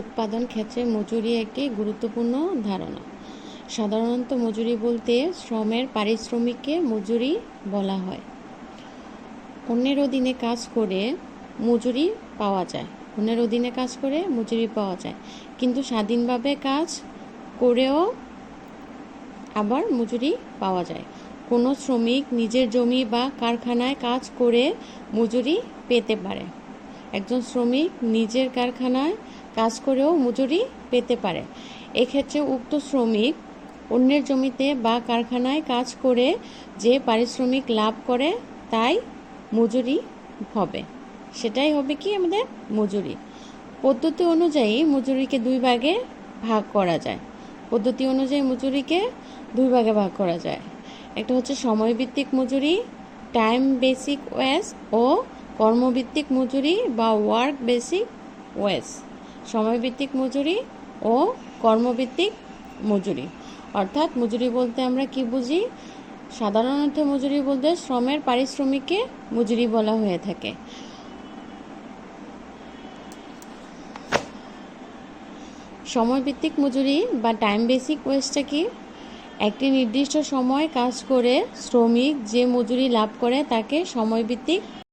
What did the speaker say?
উৎপাদন ক্ষেত্রে মজুরি একটি গুরুত্বপূর্ণ ধারণা। সাধারণত মজুরি বলতে শ্রমের পারিশ্রমিককে মজুরি বলা হয়। অন্যের অধীনে কাজ করে মজুরি পাওয়া যায়। অন্যের অধীনে কাজ করে মজুরি পাওয়া যায়। কিন্তু স্বাধীনভাবে কাজ করেও আবার মজুরি পাওয়া যায়। কোনো শ্রমিক নিজের জমি বা কারখানায় কাজ করে মজুরি পেতে পারে। একজন শ্রমিক নিজের কারখানায় কাজ করেও মজুরি পেতে পারে। এক্ষেত্রে উক্ত শ্রমিক অন্যের জমিতে বা কারখানায় কাজ করে যে পারিশ্রমিক লাভ করে, তাই মজুরি হবে। সেটাই হবে কি আমাদের মজুরি। পদ্ধতি অনুযায়ী মজুরিকে দুই ভাগে ভাগ করা যায়। পদ্ধতি অনুযায়ী মজুরিকে দুই ভাগে ভাগ করা যায়। একটা হচ্ছে সময়ভিত্তিক মজুরি, টাইম বেসিক ওয়েজ ও কর্মভিত্তিক মজুরি বা ওয়ার্ক বেসিক ওয়েজ। সময়ভিত্তিক মজুরি ও কর্মভিত্তিক মজুরি। অর্থাৎ মজুরি বলতে আমরা কি বুঝি? সাধারণত মজুরি বলতে শ্রমের পারিশ্রমিককে মজুরি বলা হয়ে থাকে। সময়ভিত্তিক মজুরি বা টাইম বেসিক ওয়েজটা কি? একটি নির্দিষ্ট সময় কাজ করে শ্রমিক যে মজুরি লাভ করে তাকে সময়ভিত্তিক